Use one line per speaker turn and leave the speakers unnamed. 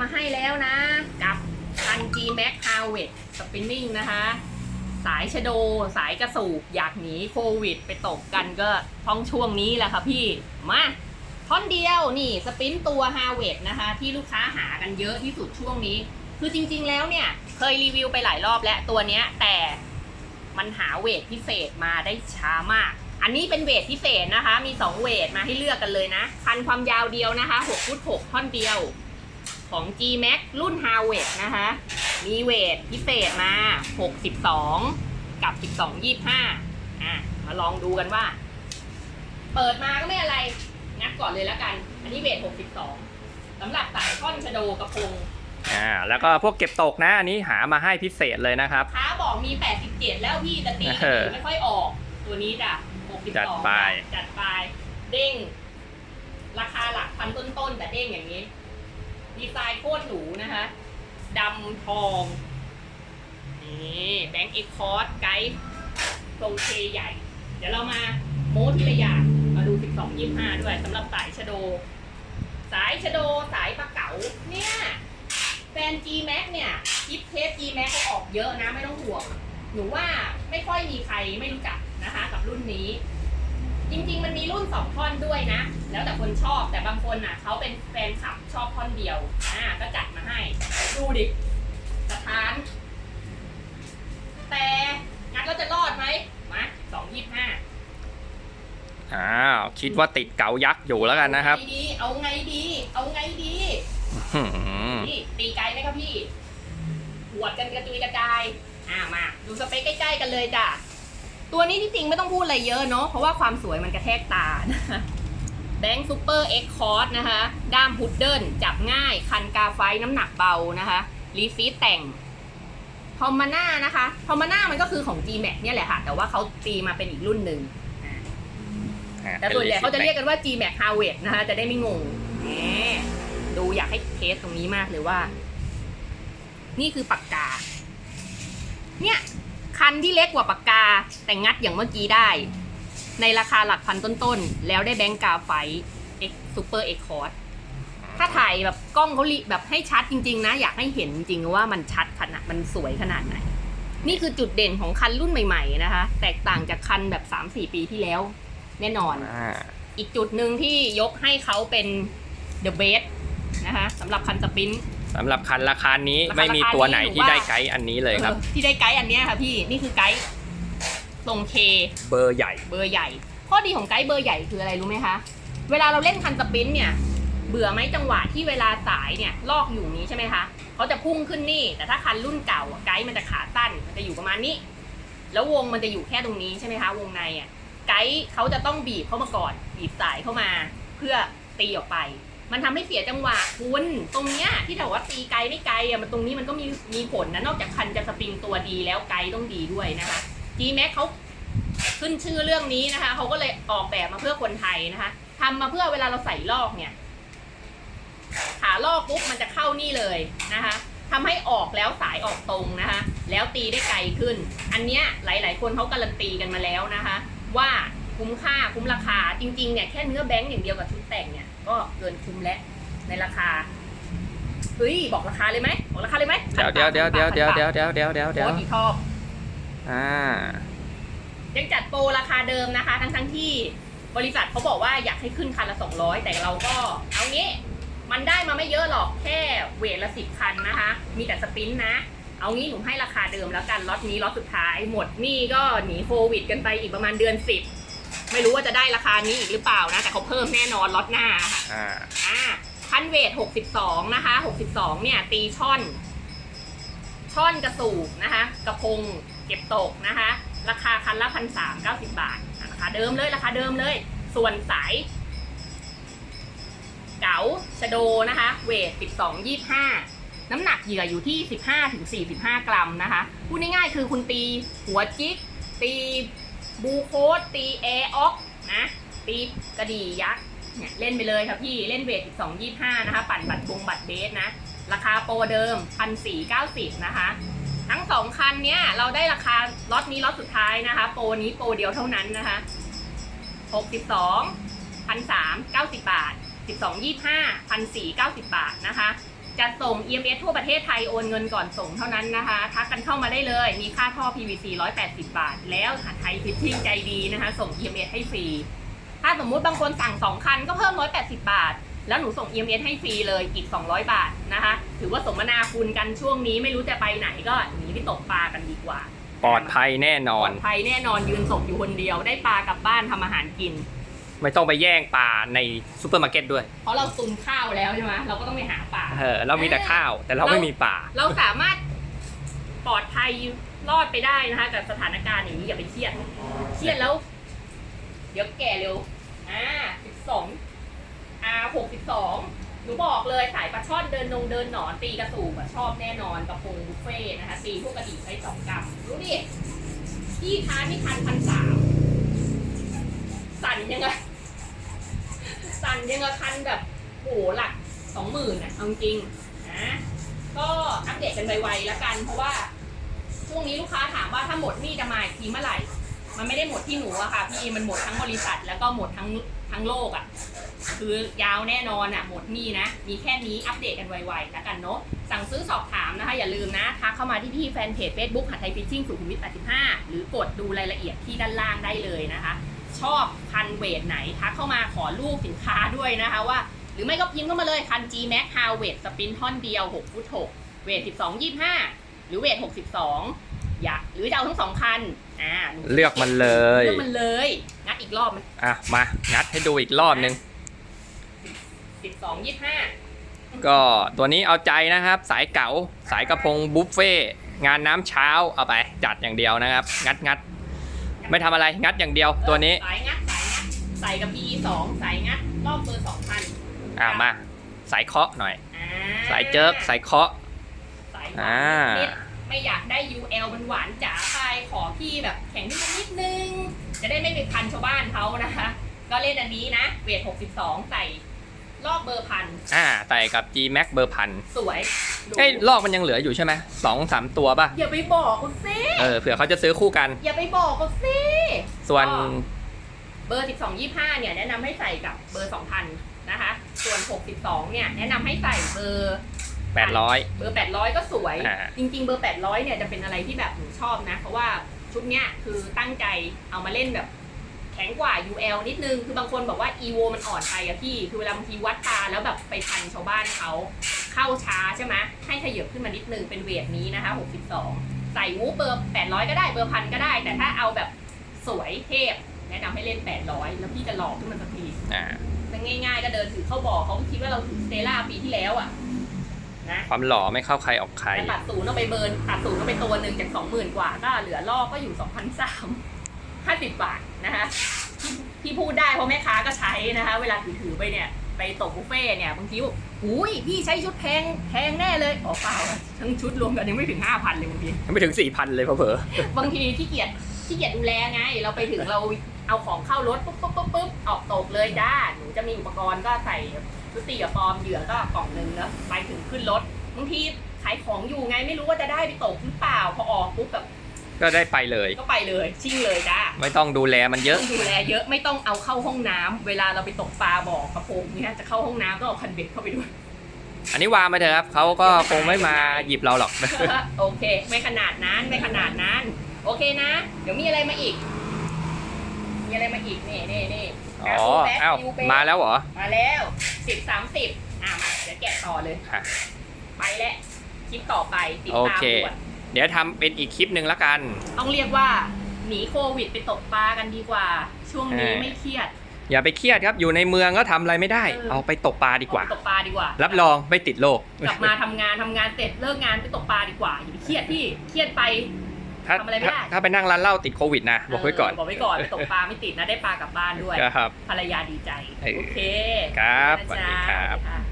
มาให้แล้วนะ กับคัน G Max Harvest Spinning นะคะ สายชะโด สายกระสูบ อยากหนีโควิด ไปตกกันก็ท้องช่วงนี้แหละค่ะพี่ มาท่อนเดียวนี่สปินตัว Harvest นะคะ ที่ลูกค้าหากันเยอะที่สุดช่วงนี้ คือจริง ๆ แล้วเนี่ย เคยรีวิวไปหลายรอบแล้วตัวเนี้ย แต่มันหาเวทพิเศษมาได้ช้ามากอันนี้เป็นเวทพิเศษนะคะ มี 2 เวทมาให้เลือกกันเลยนะ คันความยาวเดียวนะคะ6ฟุต6ท่อนเดียว ของ G Max รุ่น Harvest นะคะ มีเวทพิเศษมา 62 กับ 12 25 อะ มาลองดูกันว่า เปิดมาก็ไม่อะไรงัดก่อนเลยแล้วกัน อันนี้เวท 62สำหรับสายท่อนชะโดกระพง
อ่าแล้วก็พวกเก็บตกนะ อันนี้หามาให้พิเศษเลยนะครับ
ค้าบอกมี 87 แล้วพี่แต่ตี
เออ
ไม่ค่อยออก ตัวนี้จ้ะ62
จัดไป
จัดไป เด้ง ราคาหลักพันต้นๆแต่เด้งอย่างนี้ ดีไซน์โคตรหรูนะคะดำทองนี่แบงค์เอ็กคอร์ดไกด์ทรงเคใหญ่ เดี๋ยวเรามาโม้ทีละอย่างมาดู 12 25 ด้วยสำหรับสายชะโด สายชะโดสายปลาเก๋าเนี่ยแฟน G Max เนี่ยคลิปเทส G Max เขาออกเยอะนะ ไม่ต้องห่วง หนูว่าไม่ค่อยมีใครไม่รู้จักนะคะ กับรุ่นนี้ จริงๆ มันมีรุ่นสองท่อนด้วยนะ แล้วแต่คนชอบแต่บางคนอะเขาเป็นแฟนคลับชอบท่อนเดียวอ่าก็จัดมาให้ ดูดิสถาน แต่งัดแล้วจะรอดไหมมาสองยี่ห้า
อ้าวคิดว่าติดเก๋ายักษ์อยู่แล้วกันนะครับ
เอาไงดี เอาไงดี
หืม
นี่ตีไกลไหมครับพี่หวดกันกระจุยกระจาย อ่ามา ดูสเปคใกล้ๆกันเลยจ้ะ ตัวนี้ที่จริงไม่ต้องพูดอะไรเยอะเนาะเพราะว่าความสวยมันกระแทกตานะคะแบงค์ซูเปอร์เอ็กคอร์ดนะคะ ด้ามพุดเดิลจับง่าย คันกาไฟน้ำหนักเบานะคะรีฟีดแต่งทอมมาน่านะคะทอมมาน่ามันก็คือของ G Max เนี่ยแหละค่ะ แต่ว่าเขาตีมาเป็นอีกรุ่นหนึ่งแต่ส่วนใหญ่เขาจะเรียกกันว่า G Max Harvest นะคะ จะได้ไม่งงแหมดูอยากให้เทสตรงนี้มากเลยว่า นี่คือปากกา เนี่ย คันที่เล็กกว่าปากกา แต่งัดอย่างเมื่อกี้ได้ ในราคาหลักพันต้นๆ แล้วได้แบงก์กาไฟเอ็กซูเปอร์เอ็กคอร์ดถ้าถ่ายแบบกล้องเขาลิแบบให้ชัดจริง ๆ นะ อยากให้เห็นจริงๆว่ามันชัดขนาดมันสวยขนาดไหน นี่คือจุดเด่นของคันรุ่นใหม่ๆนะคะ แตกต่างจากคันแบบ 3-4 ปีที่แล้ว แน่นอน
อ่า
อีกจุดหนึ่งที่ยกให้เขาเป็น The Best นะคะสำหรับคันสปรินท์
สำหรับคันราคานี้
ราคา
ไม่มีตัวไหน
ราคานี้
ที่
หนูว่า
ได้ไกด์อันนี้เลยครับ
ออที่ได้ไกด์อันเนี้ยค่ะพี่นี่คือไกด์ทรงเค
เบอร์ใหญ่
เบอร์ใหญ่ ข้อดีของไกด์เบอร์ใหญ่คืออะไรรู้ไหมคะ เวลาเราเล่นคันสปรินท์เนี่ย เบื่อไหมจังหวะที่เวลาสายเนี่ยลอกอยู่นี้ใช่ไหมคะเขาจะพุ่งขึ้นนี่ แต่ถ้าคันรุ่นเก่าอะไกด์มันจะขาสั้นมันจะอยู่ประมาณนี้ แล้ววงมันจะอยู่แค่ตรงนี้ใช่ไหมคะ วงในอะไกด์เขาจะต้องบีบเข้ามาก่อน บีบสายเข้ามา เพื่อตีออกไป มันทำให้เสียจังหวะคุณ ตรงเนี้ยที่แต่ว่าตีไกลไม่ไกลอะมันตรงนี้มันก็มีมีผลนะนอกจากคันจะสปริงตัวดีแล้วไกลต้องดีด้วยนะคะ G Max เขาขึ้นชื่อเรื่องนี้นะคะเขาก็เลยออกแบบมาเพื่อคนไทยนะคะทำมาเพื่อเวลาเราใส่ลอกเนี่ย ขาลอกปุ๊บมันจะเข้านี่เลยนะคะทำให้ออกแล้วสายออกตรงนะคะ แล้วตีได้ไกลขึ้น อันเนี้ยหลาย ๆ คนเขาการันตีกันมาแล้วนะคะ ว่าคุ้มค่าคุ้มราคาจริง ๆ เนี่ยแค่เนื้อแบงค์อย่างเดียวกับชุดแต่งเนี่ย ก็เกินคุ้มแล้วในราคาเฮ้ยบอกราคาเลยไหมบอกราคาเลยไหม
เดี๋ยวเดี๋ยวเดี๋ยวเดี๋ยวเดี๋ยวเดี๋ยวเดี๋ยวเดี๋ยวเดี๋ยวเดี๋ยว
โอ้ยชอบ
อ่า
ยังจัดโปรราคาเดิมนะคะ ทั้งทั้งๆที่บริษัทเขาบอกว่าอยากให้ขึ้นคันละ 200 แต่เราก็เอางี้ มันได้มาไม่เยอะหรอกแค่เวทละสิบคันนะคะ มีแต่สปรินต์นะ เอางี้หนูให้ราคาเดิมแล้วกันล็อตนี้ล็อตสุดท้ายหมดนี่ก็หนีโควิดกันไปอีกประมาณเดือนสิบ ไม่รู้ว่าจะได้ราคานี้อีกหรือเปล่านะ แต่เขาเพิ่มแน่นอนล็อตหน้าค่ะ
อ่า
อ่าคันเวท62นะคะ62เนี่ย ตีช่อน ช่อนกระสูบนะคะ กระพงเก็บตกนะคะ ราคาคันละพันสามเก้าสิบบาทอะราคาเดิมเลยราคาเดิมเลย ส่วนสายเก๋าชะโดนะคะ เวท12 25น้ำหนักเหยื่ออยู่ที่15ถึง45กรัมนะคะพูดง่ายๆคือคุณตีหัวจิกตี บูโคสตีแอออกนะตีกระดี่ยักษ์เนี่ยเล่นไปเลยครับพี่เล่นเวท12 25 นะคะ ปั่นบัตรบงบัตรเบสนะ ราคาโปรเดิม 1,490 นะคะ ทั้งสองคันเนี้ยเราได้ราคาล็อตนี้ล็อตสุดท้ายนะคะ โปรนี้โปรเดียวเท่านั้นนะคะ 62 1,390 บาท 12 25 1,490 บาทนะคะ จะส่ง EMS ทั่วประเทศไทยโอนเงินก่อนส่งเท่านั้นนะคะ ทักกันเข้ามาได้เลย มีค่าท่อ PVC 180 บาท แล้วหาไทยฟิตติ้งใจดีนะคะ ส่ง EMS ให้ฟรี ถ้าสมมุติบางคนสั่ง 2 คันก็เพิ่ม 180 บาท แล้วหนูส่ง EMS ให้ฟรีเลยอีก 200 บาทนะคะ ถือว่าสมนาคุณกันช่วงนี้ไม่รู้จะไปไหนก็หนีไปตกปลากันดีกว่า
ปลอดภัยแน่น
ป
อ
ล
น
อดภัยแน่นอนยืนส่งอยู่คนเดียวได้ปลากลับบ้านทำอาหารกิน
ไม่ต้องไปแย่งปลาในซูเปอร์มาร์เก็ตด้วย
เพราะเราตุนข้าวแล้วใช่ไหมเราก็ต้องไปหาปลา
เออเรามีแต่ข้าวแต่เราไม่มีปลา
เราสามารถปลอดภัยรอดไปได้นะคะกับสถานการณ์อย่างนี้อย่าไปเครียด เครียดแล้ว เดี๋ยวแก่เร็ว อ่าสิบสองอ่าหกสิบสองหนูบอกเลยสายปลาช่อนเดินนงเดินหนอนตีกระสูบอะชอบแน่นอนกระพงบุฟเฟ่ต์นะคะตีพวกกระดิ่งใช้สองกรัมรู้ดิพี่ค้าที่พันพันสามสั่นยังไง สั่นยังไงคันแบบโหหลักสองหมื่นอะเอาจริงนะก็อัปเดตกันไวๆแล้วกัน เพราะว่าช่วงนี้ลูกค้าถามว่าถ้าหมดหนี่จะมาอีกทีเมื่อไหร่ มันไม่ได้หมดที่หนูอะค่ะพี่มันหมดทั้งบริษัท แล้วก็หมดทั้งทั้งโลกอะคือยาวแน่นอนอะหมดหนี่นะ มีแค่นี้อัปเดตกันไวๆแล้วกันเนาะสั่งซื้อสอบถามนะคะ อย่าลืมนะทักเข้ามาที่พี่แฟนเพจ Facebook หาไทยฟิชชิ่งสุขุมวิท85หรือกดดูรายละเอียดที่ด้านล่างได้เลยนะคะ ชอบพันเวทไหนทักเข้ามาขอรูปสินค้าด้วยนะคะว่า หรือไม่ก็พิมพ์เข้ามาเลยคัน G Max h o w เวทสปินท่อนเดียว 6 ฟุต 6 เวท 12 25 หรือเวท 62 อยากหรือจะเอาทั้งสองคันอ่าหนู
เลือกมันเลย
เลือกมันเลย งัดอีกรอบไหม
อะ มางัดให้ดูอีกรอบนึง
12 25
ก็ตัวนี้เอาใจนะครับ สายเก๋าสายกระพงบุฟเฟ่ต์งานน้ำเช้าเอาไปจัดอย่างเดียวนะครับ งัดงัด ไม่ทำอะไรงัดอย่างเดียวตัวนี้
สายงัดสายงัดใส่กับ PE 2สายงัดรอบเบอร์2,000
อะมาสายเคาะหน่อย
อ่า
สายเจิกสายเคาะ
สาย
อ่า
นิดๆไม่อยากได้ UL มันหวานจ๋าไปขอพี่แบบแข็งขึ้นมานิดนึง จะได้ไม่ไปพันชาวบ้านเขานะคะ ก็เล่นอันนี้นะ เวท 62 ใส่ รอบเบอร์พัน
อ่าใส่กับ G Max เบอร์พัน
สวยดู
เอ้ยลอกมันยังเหลืออยู่ใช่ไหมสองสามตัวป่ะ
อย่าไปบอกเขาสิ
เออเผื่อเขาจะซื้อคู่กัน
อย่าไปบอกเขาสิ
ส่วน
ก็เบอร์ 12 25 เนี่ย แนะนำให้ใส่กับเบอร์ 2,000 นะคะ ส่วน 62 เนี่ย แนะนำให้ใส่เบอร์
800
เบอร์ 800 ก็สวย
อ่า
จริง ๆ เบอร์ 800 เนี่ย จะเป็นอะไรที่แบบหนูชอบนะ เพราะว่าชุดเนี้ยคือตั้งใจเอามาเล่นแบบแข็งกว่า UL นิดนึง คือบางคนบอกว่า EVO มันอ่อนไปอะพี่ คือเวลาบางทีวัดตาแล้วแบบไปพันชาวบ้านเขาเข้าช้าใช่ไหมให้ขยับขึ้นมานิดนึงเป็นเวทนี้นะคะ 62 ใส่วูฟเบอร์ 800 ก็ได้เบอร์พันก็ได้ แต่ถ้าเอาแบบสวยเทพ แนะนำให้เล่น 800 แล้วพี่จะหลอกขึ้นมาสักที
อ่า
มันง่าย ๆ ก็เดินถือเข้าบ่อเขาก็คิดว่าเราถือสเตล่าปีที่แล้วอะนะ
ความหล่อไม่เข้าใครออกใคร
แต่ตัดศูนย์เอาไปเบิร์นตัดศูนย์เอาไปตัวหนึ่งจากสองหมื่นกว่าก็เหลือลอกก็อยู่สองพันสาม ห้าสิบบาทนะคะที่ที่พูดได้เพราะแม่ค้าก็ใช้นะคะ เวลาถือๆไปเนี่ยไปตกบุฟเฟ่ต์เนี่ยบางทีบอกอุ้ยพี่ใช้ชุดแพงแพงแน่เลยอ๋อเปล่าทั้งชุดรวมกันยังไม่ถึงห้าพันเลยบางที
ไม่ถึง 4,000 เลยเผลอบา
งทีขี้เกียจขี้เกียจดูแลไง เราไปถึงเราเอาของเข้ารถปุ๊บปุ๊บปุ๊บปุ๊บออกตกเลยจ้าหนูจะมีอุปกรณ์ก็ใส่ชุดตีกับปลอมเหยื่อก็กล่องหนึ่งแล้วไปถึงขึ้นรถบางทีขายของอยู่ไงไม่รู้ว่าจะได้ไปตกหรือเปล่าพอออกปุ๊บแบบ
ๆ ก็ได้ไปเลย
ก็ไปเลยชิ่งเลยจ้า
ไม่ต้องดูแลมันเยอะ
ต้องดูแลเยอะไม่ต้องเอาเข้าห้องน้ำเวลาเราไปตกปลาบ่อกระพงเนี่ยจะเข้าห้องน้ำต้องเอาคันเบ็ดเข้าไปด้วย
อันนี้วางไปเถอะครับเขาก็คงไม่มาหยิบเราหรอก
โอเค ไม่ขนาดนั้นไม่ขนาดนั้น โอเคนะ เดี๋ยวมีอะไรมาอีก มีอะไรมาอีกนี่นี่นี่
อ๋อเอ้ามาแล้วเหรอ
มาแล้วสิบสามสิบอะมาเดี๋ยวแกะต่อเลย
อะ
ไปแล้วคลิปต่อไปติด
โอ
ตาม
เค
ด่วน
เดี๋ยวทำเป็นอีกคลิปหนึ่งละกัน
ต้องเรียกว่าหนีโควิดไปตกปลากันดีกว่า ช่วงนี้
เออ
ไม่เครียด
อย่าไปเครียดครับ อยู่ในเมืองก็ทำอะไรไม่ได้
เออ
เอาไปตกปลาดีกว่า
ออไปตกปลาดีกว่า
รั บรองไม่ติดโรค
กลับมาทำงานทำงานเสร็จเลิกงานไปตกปลาดีกว่าอย่าไปเครียดพี่เครียดไป
ถ้า
ทำอะไรไม่ได้
ถ้าถ้าไปนั่งร้านเหล้าติดโควิดนะ บอกไว้ก่อน
เบอกไว้ก่อนไปตกปลาไม่ติดนะได้ปลากลับบ้านด้วย
ครับ
ภรรยาดีใจ
เออ
โอเค
ครับ
นะ
สวัส
จ๊ะ
ดีครับ
สวัสดีค่ะ